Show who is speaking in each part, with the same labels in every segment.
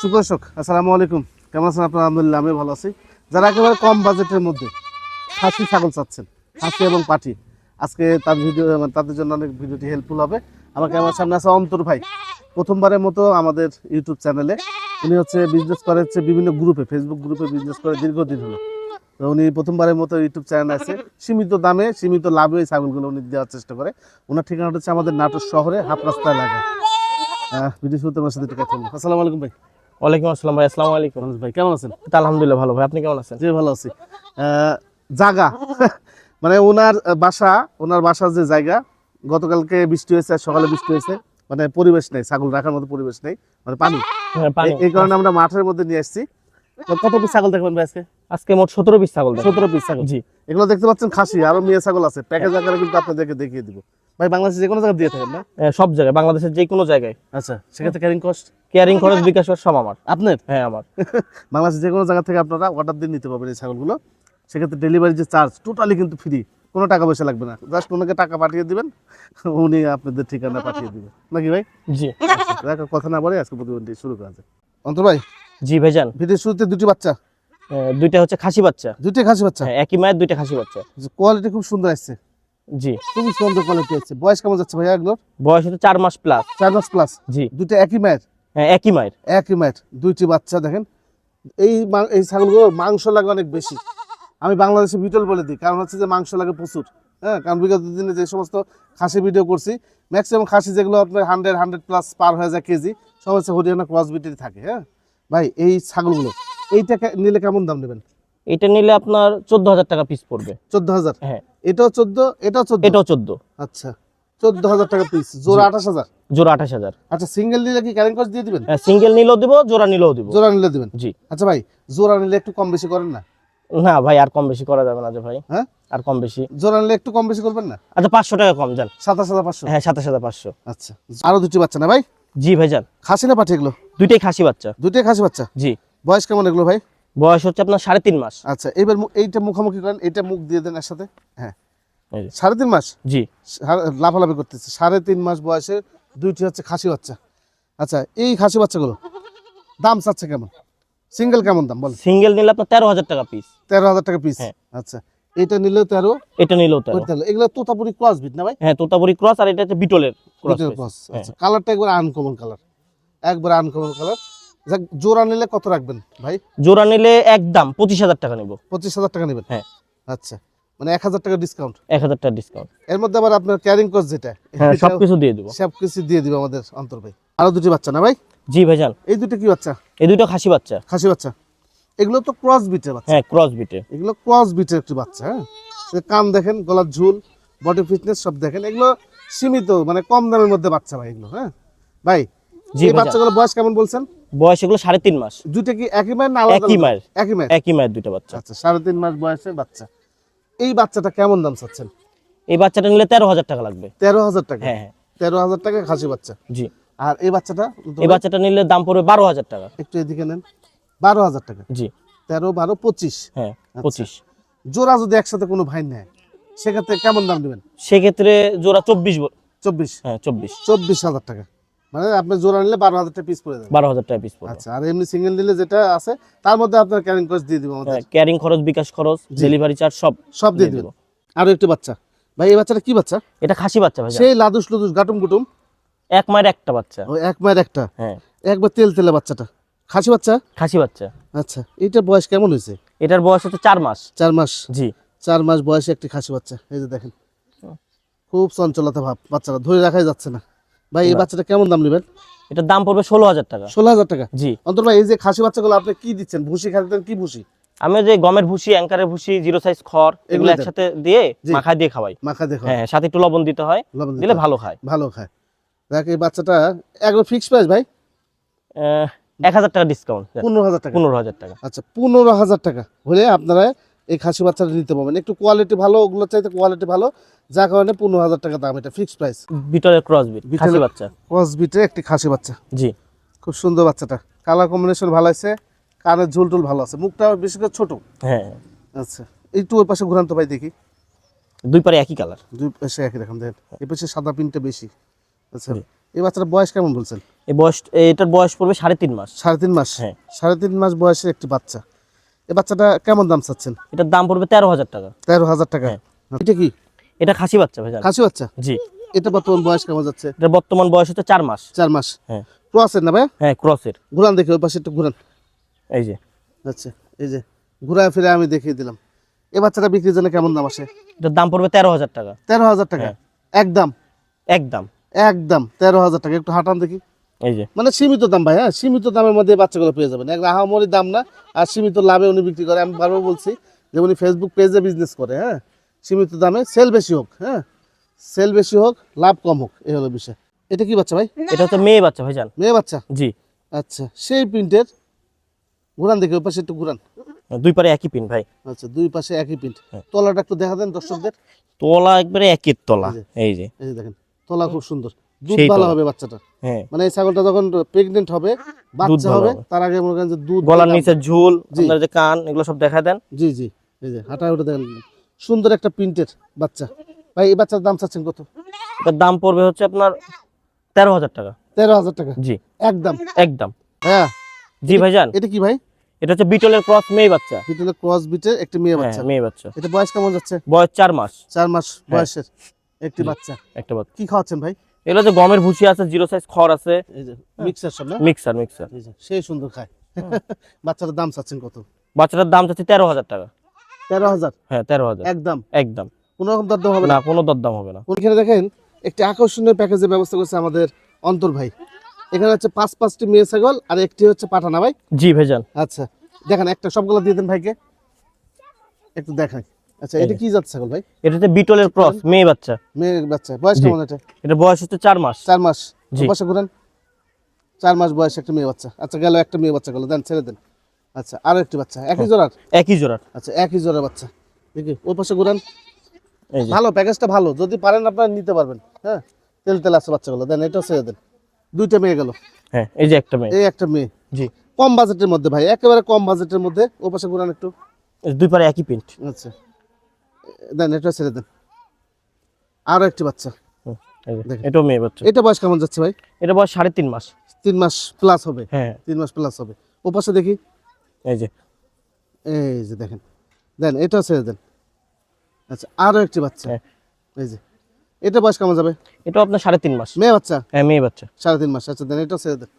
Speaker 1: সুদর্শক আসসালামু আলাইকুম। কেমন আছেন আপনার? আলহামদুলিল্লাহ আমি ভালো আছি। যারা একেবারে কম বাজেটের মধ্যে খাসি ছাগল চাচ্ছেন খাসি এবং পাটি আজকে তার ভিডিও তাদের জন্য অনেক ভিডিওটি হেল্পফুল হবে। আমার সামনে আছে অন্তর ভাই। প্রথমবারের মতো আমাদের ইউটিউব চ্যানেলে উনি হচ্ছে বিজনেস করে হচ্ছে বিভিন্ন গ্রুপে ফেসবুক গ্রুপে বিজনেস করে দীর্ঘদিন হলো। তো উনি প্রথমবারের মতো ইউটিউব চ্যানেল আছে। সীমিত দামে সীমিত লাভে এই ছাগলগুলো উনি দেওয়ার চেষ্টা করে। ওনার ঠিকানাটা হচ্ছে আমাদের নাটোর শহরে হাফ রাস্তা এলাকায় আহ, ভিডিও শুরুতে আমার সাথে একটু কথা বলব। আসসালামু আলাইকুম ভাই।
Speaker 2: ওয়ালাইকুম আসসালাম ভাই আসসালামু আলাইকুম।
Speaker 1: ভাই কেমন আছেন?
Speaker 2: আলহামদুলিল্লাহ ভালো ভাই আপনি কেমন আছেন?
Speaker 1: জি ভালো আছি। আহ, জাগা। মানে ওনার বাসা ওনার বাসার যে জায়গা গতকালকে বৃষ্টি হয়েছে আর সকালে বৃষ্টি হয়েছে। মানে পরিবেশ নেই ছাগল রাখার মতো পরিবেশ নেই মানে পানি।
Speaker 2: হ্যাঁ, পানি।
Speaker 1: এই- কারণে আমরা মাঠের মধ্যে নিয়ে আসছি। কত পিস ছাগল দেখবেন আজকে?
Speaker 2: আজকে মোট সতেরো পিস ছাগল
Speaker 1: সতেরো পিস ছাগল।
Speaker 2: জি।
Speaker 1: এগুলো দেখতে পাচ্ছেন খাসি আরও মেয়ে ছাগল আছে। প্যাকেজ আকারে কিন্তু আপনাদেরকে দেখিয়ে দিব। ভাই বাংলাদেশে যে কোনো জায়গায় দিয়ে থাকেন না?
Speaker 2: সব জায়গায় বাংলাদেশের যে কোনো জায়গায়।
Speaker 1: আচ্ছা সেক্ষেত্রে ক্যারিং কস্ট
Speaker 2: কেয়ারিং খরচ বিকাশ সব আমার।
Speaker 1: আপনার?
Speaker 2: হ্যাঁ আমার।
Speaker 1: বাংলাদেশের যে কোনো জায়গা থেকে আপনারা অর্ডার দিয়ে নিতে পারবেন এই ছাগলগুলো। সেক্ষেত্রে ডেলিভারি যে চার্জ টোটালি কিন্তু ফ্রি কোনো টাকা পয়সা লাগবে না। জাস্ট ওনাকে টাকা পাঠিয়ে দিবেন উনি আপনাদের ঠিকানা পাঠিয়ে দিবেন। নাকি ভাই?
Speaker 2: জি।
Speaker 1: আচ্ছা, কথা না বলে আজকে প্রতিবন্ধী শুরু করা যায় অন্তর ভাই
Speaker 2: জি ভাইজান।
Speaker 1: ভিডিওর শুরুতে দুটি বাচ্চা?
Speaker 2: দুইটা হচ্ছে খাসি বাচ্চা।
Speaker 1: দুটি খাসি বাচ্চা?
Speaker 2: হ্যাঁ একই মায়ের দুইটা খাসি বাচ্চা।
Speaker 1: কোয়ালিটি খুব সুন্দর আসছে।
Speaker 2: জি।
Speaker 1: খুবই সুন্দর কোয়ালিটি আছে বয়স কেমন যাচ্ছে ভাইয়া এগুলোর?
Speaker 2: বয়স হচ্ছে চার মাস প্লাস
Speaker 1: চার মাস প্লাস
Speaker 2: জি।
Speaker 1: দুটো একই মায়ের?
Speaker 2: হ্যাঁ একই মায়ের।
Speaker 1: একই মায়ের। দুইটি বাচ্চা দেখেন। এই এই ছাগলগুলো মাংস লাগে অনেক বেশি। আমি বাংলাদেশে বিটল বলে দিই কারণ হচ্ছে যে মাংস লাগে প্রচুর। হ্যাঁ কারণ বিগত দিনে যে সমস্ত খাসি ভিডিও করছি ম্যাক্সিমাম খাসি যেগুলো আপনার হান্ড্রেড হান্ড্রেড প্লাস পার হয়ে যায় কেজি সব হচ্ছে হরিয়ানা ক্রস বিটের থাকে হ্যাঁ। ভাই এই ছাগলগুলো এইটা নিলে কেমন দাম নেবেন?
Speaker 2: এটা নিলে আপনার চোদ্দ হাজার টাকা পিস পড়বে।
Speaker 1: চোদ্দ হাজার
Speaker 2: হ্যাঁ।
Speaker 1: এটাও চোদ্দ এটাও চোদ্দ?
Speaker 2: এটাও চোদ্দ।
Speaker 1: আচ্ছা চোদ্দ হাজার টাকা পিস জোড়া আঠাশ হাজার?
Speaker 2: জোড়া আঠাশ হাজার।
Speaker 1: আচ্ছা সিঙ্গেল নিলে কি ক্যারিং কস্ট দিয়ে দিবেন?
Speaker 2: হ্যাঁ সিঙ্গেল নিলেও দিব জোড়া নিলেও দিব।
Speaker 1: জোড়া নিলে দিবেন?
Speaker 2: জি।
Speaker 1: আচ্ছা ভাই জোড়া নিলে একটু কম বেশি করেন না?
Speaker 2: না ভাই আর কম বেশি করা যাবে না যে ভাই।
Speaker 1: হ্যাঁ?
Speaker 2: আর কম বেশি।
Speaker 1: জোড়া নিলে একটু কম বেশি করবেন না?
Speaker 2: আচ্ছা পাঁচশো টাকা কম যান।
Speaker 1: সাতাশ হাজার পাঁচশো?
Speaker 2: হ্যাঁ সাতাশ হাজার পাঁচশো।
Speaker 1: আচ্ছা আরও দুটি বাচ্চা না ভাই?
Speaker 2: জি ভাইজান।
Speaker 1: খাসি না পাঠি এগুলো?
Speaker 2: দুইটাই খাসি বাচ্চা।
Speaker 1: দুইটাই খাসি বাচ্চা?
Speaker 2: জি।
Speaker 1: বয়স কেমন এগুলো ভাই?
Speaker 2: বয়স হচ্ছে আপনার সাড়ে তিন মাস।
Speaker 1: আচ্ছা এবার এইটা মুখামুখি করেন এইটা মুখ দিয়ে দেন একসাথে? হ্যাঁ। সাড়ে তিন মাস?
Speaker 2: জি।
Speaker 1: লাফালাফি করতেছে। সাড়ে তিন মাস বয়সে দুইটি হচ্ছে খাসি বাচ্চা। আচ্ছা এই খাসি বাচ্চাগুলো দাম চাচ্ছে কেমন? সিঙ্গেল কেমন দাম বল
Speaker 2: সিঙ্গেল নিলে আপনার তেরো হাজার টাকা পিস
Speaker 1: তেরো হাজার টাকা পিস
Speaker 2: হ্যাঁ।
Speaker 1: আচ্ছা এটা নিলেও তেরো
Speaker 2: এটা নিলেও তেরো।
Speaker 1: ওইটা নিলেও। এগুলো তোতাপুরি ক্রস বিট না ভাই?
Speaker 2: হ্যাঁ তোতাপুরি ক্রস আর এটা হচ্ছে বিটলের ক্রস
Speaker 1: ক্রস আচ্ছা কালারটা একবার আনকমন কালার একবার আনকমন কালার যাক জোড়া নিলে কত রাখবেন ভাই?
Speaker 2: জোড়া নিলে একদম পঁচিশ হাজার টাকা নেব।
Speaker 1: পঁচিশ হাজার টাকা নেবেন?
Speaker 2: হ্যাঁ।
Speaker 1: আচ্ছা মানে এক হাজার টাকা ডিসকাউন্ট
Speaker 2: এক হাজার টাকা ডিসকাউন্ট
Speaker 1: এর মধ্যে আবার আপনার ক্যারিং কস্ট যেটা
Speaker 2: হ্যাঁ সবকিছু দিয়ে দিব।
Speaker 1: সব কিছু দিয়ে দিবে আমাদের অন্তর ভাই। আরও দুটি বাচ্চা না ভাই?
Speaker 2: জি ভাইজান।
Speaker 1: এই দুটো কি বাচ্চা?
Speaker 2: এই দুটো খাসি বাচ্চা।
Speaker 1: খাসি বাচ্চা। এগুলো তো ক্রস বিটের বাচ্চা।
Speaker 2: হ্যাঁ ক্রস বিটে
Speaker 1: এগুলো ক্রস বিটের একটি বাচ্চা হ্যাঁ? কান দেখেন গলার ঝুল বডি ফিটনেস সব দেখেন। এগুলো সীমিত মানে কম দামের মধ্যে বাচ্চা ভাই এগুলো হ্যাঁ? ভাই
Speaker 2: জি
Speaker 1: এই বাচ্চাগুলো বয়স কেমন বলছেন?
Speaker 2: বয়স এগুলো সাড়ে তিন মাস।
Speaker 1: দুইটা কি একই মায়ের না আলাদা
Speaker 2: একই? মায়ের।
Speaker 1: একই মায়ের?
Speaker 2: একই মায়ের দুটো বাচ্চা।
Speaker 1: আচ্ছা সাড়ে তিন মাস বয়সের বাচ্চা। এই বাচ্চাটা কেমন দাম চাচ্ছেন?
Speaker 2: এই বাচ্চাটা নিলে তেরো হাজার টাকা লাগবে।
Speaker 1: তেরো হাজার টাকা?
Speaker 2: হ্যাঁ হ্যাঁ।
Speaker 1: তেরো হাজার টাকা খাসি বাচ্চা।
Speaker 2: জি।
Speaker 1: আর এই বাচ্চাটা?
Speaker 2: এই বাচ্চাটা নিলে দাম পড়বে বারো হাজার টাকা।
Speaker 1: একটু এদিকে নেন। বারো হাজার টাকা।
Speaker 2: জি।
Speaker 1: তেরো বারো পঁচিশ।
Speaker 2: হ্যাঁ
Speaker 1: আচ্ছা।
Speaker 2: পঁচিশ।
Speaker 1: জোড়া যদি একসাথে কোনো ভাই নেয় সেক্ষেত্রে কেমন দাম দেবেন?
Speaker 2: সেক্ষেত্রে জোড়া চব্বিশ
Speaker 1: চব্বিশ?
Speaker 2: হ্যাঁ চব্বিশ।
Speaker 1: চব্বিশ হাজার টাকা। মানে আপনি জোড়া নিলে বারো হাজার টাকা পিস পড়ে যাবে।
Speaker 2: বারো হাজার টাকা পিস পড়বে।
Speaker 1: আচ্ছা আর এমনি সিঙ্গেল নিলে যেটা আছে তার মধ্যে আপনার ক্যারিং কস্ট দিয়ে দিব আমাদের।
Speaker 2: ক্যারিং খরচ বিকাশ খরচ ডেলিভারি চার্জ সব
Speaker 1: সব দিয়ে দিব। আরও একটি বাচ্চা। ভাই এই বাচ্চাটা কি বাচ্চা?
Speaker 2: এটা খাসি বাচ্চা ভাই
Speaker 1: সেই লাদুস লুদুস গাটুম গুটুম
Speaker 2: এক মায়ের একটা বাচ্চা।
Speaker 1: ওই এক মায়ের একটা।
Speaker 2: হ্যাঁ।
Speaker 1: একবার তেল তেলে বাচ্চাটা। খাসি বাচ্চা?
Speaker 2: খাসি বাচ্চা।
Speaker 1: আচ্ছা এইটার বয়স কেমন হয়েছে?
Speaker 2: এটার বয়স হচ্ছে চার মাস।
Speaker 1: চার মাস?
Speaker 2: জি।
Speaker 1: চার মাস বয়সে একটি খাসি বাচ্চা এই যে দেখেন। খুব চঞ্চলতা ভাব বাচ্চাটা ধরে রাখাই যাচ্ছে না। ভাই এই বাচ্চাটা কেমন দাম নেবেন?
Speaker 2: এটার দাম পড়বে ষোলো হাজার টাকা।
Speaker 1: ষোলো হাজার টাকা?
Speaker 2: জি।
Speaker 1: অন্তর ভাই এই যে খাসি বাচ্চাগুলো আপনি কি দিচ্ছেন? ভুসি খাদ্য কি ভুসি?
Speaker 2: আমি যে গমের ভুসি অ্যাঙ্কারের ভুসি জিরো সাইজ খড়
Speaker 1: এগুলো
Speaker 2: একসাথে দিয়ে
Speaker 1: জি।
Speaker 2: মাখায় দিয়ে খাওয়াই।
Speaker 1: মাখা দিয়ে
Speaker 2: হ্যাঁ সাথে একটু লবণ দিতে হয় দিলে ভালো খায়।
Speaker 1: ভালো খায়। দেখ এই বাচ্চাটা একবার ফিক্স প্রাইস ভাই?
Speaker 2: এক হাজার টাকা ডিসকাউন্ট
Speaker 1: পনেরো হাজার টাকা।
Speaker 2: পনেরো হাজার টাকা।
Speaker 1: আচ্ছা পনেরো হাজার টাকা হলে আপনারা এই খাসি বাচ্চাটা নিতে পারবেন। একটু কোয়ালিটি ভালো ওগুলো চাইতে কোয়ালিটি ভালো যা কারণে পনেরো হাজার টাকা দাম এটা ফিক্স প্রাইস
Speaker 2: বিটলের ক্রস বিট খাসি বাচ্চা।
Speaker 1: ক্রস বিটের একটি খাসি বাচ্চা।
Speaker 2: জি।
Speaker 1: খুব সুন্দর বাচ্চাটা। কালার কম্বিনেশন ভালো আছে কানের ঝুল টুল ভালো আছে মুখটা বেশি করে ছোট।
Speaker 2: হ্যাঁ।
Speaker 1: আচ্ছা একটু ওই পাশে ঘুরান তো ভাই দেখি।
Speaker 2: দুই পারে একই কালার
Speaker 1: দুই পাশে একই রকম দেখেন। এই পাশে সাদা পিনটা বেশি। আচ্ছা এই বাচ্চাটার বয়স কেমন বলছেন?
Speaker 2: এই বয়স এটার বয়স পড়বে সাড়ে তিন মাস।
Speaker 1: সাড়ে তিন মাস?
Speaker 2: হ্যাঁ।
Speaker 1: সাড়ে তিন মাস বয়সের একটি বাচ্চা। এই বাচ্চাটা কেমন দাম চাচ্ছেন?
Speaker 2: এটার দাম পড়বে তেরো হাজার টাকা।
Speaker 1: তেরো হাজার টাকা।
Speaker 2: হ্যাঁ।
Speaker 1: এটা কি?
Speaker 2: এটা খাসি বাচ্চা ভাইজান।
Speaker 1: খাসি বাচ্চা?
Speaker 2: জি।
Speaker 1: এটা বর্তমান বয়স কেমন যাচ্ছে?
Speaker 2: এটার বর্তমান বয়স হচ্ছে চার মাস।
Speaker 1: চার মাস।
Speaker 2: হ্যাঁ।
Speaker 1: ক্রসের না ভাই
Speaker 2: হ্যাঁ ক্রসের
Speaker 1: ঘুরান দেখি ওই পাশে একটু ঘুরান।
Speaker 2: এই যে।
Speaker 1: আচ্ছা এই যে। ঘুরায় ফিরে আমি দেখিয়ে দিলাম। এই বাচ্চাটা বিক্রির জন্য কেমন দাম আসে?
Speaker 2: এটার দাম পড়বে তেরো হাজার টাকা।
Speaker 1: তেরো হাজার টাকা?
Speaker 2: হ্যাঁ।
Speaker 1: একদম?
Speaker 2: একদম।
Speaker 1: একদম তেরো হাজার টাকা। একটু হাঁটান দেখি।
Speaker 2: এই যে।
Speaker 1: মানে সীমিত দাম ভাই হ্যাঁ? সীমিত দামের মধ্যে বাচ্চাগুলো পেয়ে যাবেন। এক আহামরি দাম না আর সীমিত লাভে উনি বিক্রি করে। আমি বারবার বলছি যে উনি ফেসবুক পেজে বিজনেস করে হ্যাঁ? সীমিত দামে সেল বেশি হোক হ্যাঁ? সেল বেশি হোক লাভ কম হোক এই হলো বিষয়। এটা কি বাচ্চা ভাই?
Speaker 2: এটা তো মেয়ে বাচ্চা ভাইজান।
Speaker 1: মেয়ে বাচ্চা?
Speaker 2: জি।
Speaker 1: আচ্ছা সেই প্রিন্টের ঘুরান দেখি ওই পাশে একটু ঘুরান।
Speaker 2: দুই পারে একই প্রিন্ট ভাই।
Speaker 1: আচ্ছা দুই পাশে একই প্রিন্ট।
Speaker 2: হ্যাঁ।
Speaker 1: তলাটা একটু দেখা দেন দর্শকদের।
Speaker 2: তলা একবারে একের তলা
Speaker 1: এই যে।
Speaker 2: এই যে।
Speaker 1: এই যে দেখেন তলা খুব সুন্দর। দুধ ভালো হবে বাচ্চাটা।
Speaker 2: হ্যাঁ।
Speaker 1: মানে এই ছাগলটা যখন প্রেগনেন্ট হবে বাচ্চা হবে। তার আগে মনে করেন যে দুধ
Speaker 2: গলার নিচে ঝুল আপনার যে কান এগুলো সব দেখা দেন।
Speaker 1: জি জি। এই যে হাঁটা উঠে দেখেন। সুন্দর একটা প্রিন্টের বাচ্চা। ভাই এই বাচ্চার দাম চাচ্ছেন কত?
Speaker 2: দাম পড়বে হচ্ছে আপনার তেরো হাজার টাকা।
Speaker 1: তেরো হাজার টাকা?
Speaker 2: জি।
Speaker 1: একদম?
Speaker 2: একদম।
Speaker 1: হ্যাঁ।
Speaker 2: জি ভাইজান।
Speaker 1: এটা কি ভাই?
Speaker 2: এটা হচ্ছে বিটলের ক্রস মেয়ে বাচ্চা।
Speaker 1: বিটলের ক্রস বিটের একটি মেয়ে
Speaker 2: হ্যাঁ
Speaker 1: বাচ্চা।
Speaker 2: মেয়ে বাচ্চা।
Speaker 1: এটা বয়স কেমন যাচ্ছে?
Speaker 2: বয়স চার মাস।
Speaker 1: চার মাস বয়সের একটি বাচ্চা।
Speaker 2: একটা বাচ্চা।
Speaker 1: কি খাওয়াচ্ছেন ভাই?
Speaker 2: এগুলো যে গমের ভুসি আছে জিরো সাইজ খড় আছে।
Speaker 1: মিক্সার সব না?
Speaker 2: মিক্সার মিক্সার
Speaker 1: সেই সুন্দর খায়। বাচ্চাটার দাম চাচ্ছেন কত?
Speaker 2: বাচ্চাটার দাম চাচ্ছি তেরো হাজার টাকা।
Speaker 1: তেরো হাজার?
Speaker 2: হ্যাঁ তেরো হাজার।
Speaker 1: একদম?
Speaker 2: একদম।
Speaker 1: কোনো রকম দরদাম হবে না?
Speaker 2: কোনো দরদাম হবে না।
Speaker 1: ওইখানে দেখেন একটি আকর্ষণীয় প্যাকেজের ব্যবস্থা করছে আমাদের অন্তর ভাই। এখানে হচ্ছে পাঁচ পাঁচটি মেয়ে ছাগল আর একটি হচ্ছে পাঠানা ভাই।
Speaker 2: জি ভাইজান
Speaker 1: আচ্ছা দেখেন একটা সবগুলো দিয়ে দেন ভাইকে। একটু দেখাই। আচ্ছা এটা কি ছাগল ভাই?
Speaker 2: এটা বিটলের ক্রস মেয়ে বাচ্চা।
Speaker 1: মেয়ে বাচ্চা। বয়স কেমন এটা?
Speaker 2: এটা বয়স হচ্ছে চার মাস।
Speaker 1: চার মাস।
Speaker 2: জি।
Speaker 1: পাশে ঘুরেন। চার মাস বয়স একটা মেয়ে বাচ্চা। আচ্ছা গেল একটা মেয়ে বাচ্চা গেল দেন ছেড়ে দেন। আচ্ছা আরও একটি বাচ্চা। একই জোড়ার?
Speaker 2: একই জোড়ার।
Speaker 1: আচ্ছা একই জোড়ার বাচ্চা। দেখি ওই পাশে ঘুরান।
Speaker 2: এই যে।
Speaker 1: ভালো প্যাকেজটা ভালো। যদি পারেন আপনারা নিতে পারবেন। হ্যাঁ তেল তেল আছে বাচ্চাগুলো দেন এটাও ছেড়ে দেন। দুইটা মেয়ে গেল।
Speaker 2: হ্যাঁ এই যে একটা মেয়ে।
Speaker 1: এই একটা মেয়ে।
Speaker 2: জি।
Speaker 1: কম বাজেটের মধ্যে ভাই একেবারে কম বাজেটের মধ্যে। ও পাশে ঘুরান একটু।
Speaker 2: দুই পারে একই প্রিন্ট
Speaker 1: আচ্ছা। দেন এটা ছেড়ে দেন। আরও একটি বাচ্চা।
Speaker 2: এটাও মেয়ে বাচ্চা।
Speaker 1: এটা বয়স কেমন যাচ্ছে ভাই?
Speaker 2: এটা বয়স সাড়ে তিন মাস।
Speaker 1: তিন মাস প্লাস হবে।
Speaker 2: হ্যাঁ।
Speaker 1: তিন মাস প্লাস হবে। ও পাশে দেখি।
Speaker 2: এই যে।
Speaker 1: এই যে দেখেন। দেন এটাও ছেড়ে দেন। আচ্ছা আরও একটি বাচ্চা।
Speaker 2: হ্যাঁ।
Speaker 1: এই যে। এটা বয়স কেমন যাবে?
Speaker 2: এটাও আপনার সাড়ে তিন মাস।
Speaker 1: মেয়ে বাচ্চা?
Speaker 2: হ্যাঁ মেয়ে বাচ্চা।
Speaker 1: সাড়ে তিন মাস। আচ্ছা দেন এটাও ছেড়ে দেন।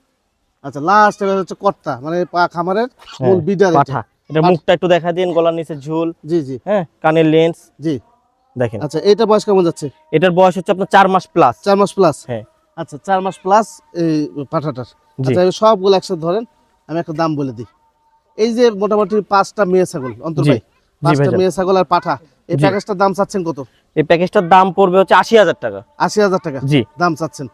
Speaker 1: আচ্ছা লাস্ট হচ্ছে কর্তা। মানে পা খামারের মূল
Speaker 2: হ্যাঁ,
Speaker 1: বিডার
Speaker 2: পাঠা। এটা মুখটা একটু দেখা দিন গলার নিচে ঝুল।
Speaker 1: জি জি।
Speaker 2: হ্যাঁ কানের লেন্স
Speaker 1: জি।
Speaker 2: দেখেন।
Speaker 1: আচ্ছা এটা বয়স কেমন যাচ্ছে?
Speaker 2: এটার বয়স হচ্ছে আপনার চার মাস প্লাস
Speaker 1: চার মাস প্লাস
Speaker 2: হ্যাঁ।
Speaker 1: আচ্ছা চার মাস প্লাস এই পাঠাটার। আচ্ছা এবার সবগুলো একসাথে ধরেন আমি একটা দাম বলে দিই। এই যে মোটামুটি পাঁচটা মেয়ে ছাগল অন্তর ভাই। পাঁচটা মেয়ে ছাগল আর পাঠা। এই। প্যাকেজটার দাম চাচ্ছেন কত?
Speaker 2: এই প্যাকেজটার দাম পড়বে হচ্ছে আশি হাজার টাকা।
Speaker 1: আশি হাজার টাকা।
Speaker 2: জি।
Speaker 1: দাম চাচ্ছেন।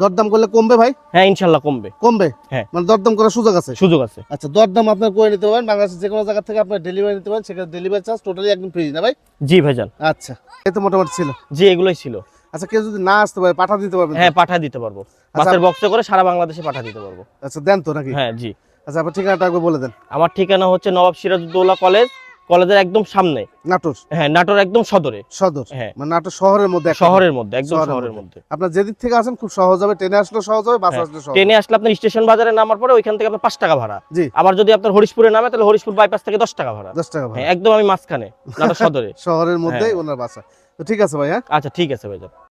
Speaker 1: দরদাম করলে কমবে ভাই?
Speaker 2: হ্যাঁ ইনশাল্লাহ কমবে।
Speaker 1: কমবে?
Speaker 2: হ্যাঁ।
Speaker 1: মানে দরদাম করার সুযোগ আছে?
Speaker 2: সুযোগ আছে।
Speaker 1: আচ্ছা দরদাম আপনার করে নিতে পারেন বাংলাদেশের যে কোনো জায়গা থেকে আপনার ডেলিভারি নিতে পারেন সেখানে ডেলিভারি চার্জ টোটালি একদম ফ্রি না ভাই?
Speaker 2: জি ভাইজান।
Speaker 1: আচ্ছা এই তো মোটামুটি ছিল।
Speaker 2: জি এগুলোই ছিল।
Speaker 1: আচ্ছা কেউ যদি না আসতে পারে পাঠা দিতে পারবেন
Speaker 2: হ্যাঁ পাঠা দিতে পারব। বাসের বক্সে করে সারা বাংলাদেশে পাঠা দিতে পারব।
Speaker 1: আচ্ছা দেন তো নাকি?
Speaker 2: হ্যাঁ জি।
Speaker 1: আচ্ছা আপনার ঠিকানাটা একবার বলে দেন।
Speaker 2: আমার ঠিকানা হচ্ছে নবাব সিরাজউদ্দৌলা কলেজ কলেজের একদম সামনে।
Speaker 1: নাটোর।
Speaker 2: হ্যাঁ নাটোর একদম সদরে।
Speaker 1: সদর।
Speaker 2: হ্যাঁ।
Speaker 1: মানে নাটোর শহরের মধ্যে
Speaker 2: শহরের মধ্যে একদম
Speaker 1: শহরের
Speaker 2: মধ্যে।
Speaker 1: আপনার যেদিক থেকে আসেন খুব সহজ হবে ট্রেনে আসলে সহজ হবে বাসে
Speaker 2: হ্যাঁ,
Speaker 1: আসলে সহজ
Speaker 2: ট্রেনে আসলে আপনার স্টেশন বাজারে নামার পরে ওইখান থেকে আপনার পাঁচ টাকা ভাড়া।
Speaker 1: জি।
Speaker 2: আবার যদি আপনার হরিশপুরে নামে তাহলে হরিশপুর বাইপাস থেকে দশ টাকা ভাড়া।
Speaker 1: দশ টাকা ভাড়া।
Speaker 2: হ্যাঁ একদম আমি মাঝখানে নাটোর সদরে।
Speaker 1: শহরের মধ্যেই
Speaker 2: হ্যাঁ।
Speaker 1: ওনার বাসা। তো ঠিক আছে ভাই হ্যাঁ
Speaker 2: আচ্ছা ঠিক আছে ভাইজান।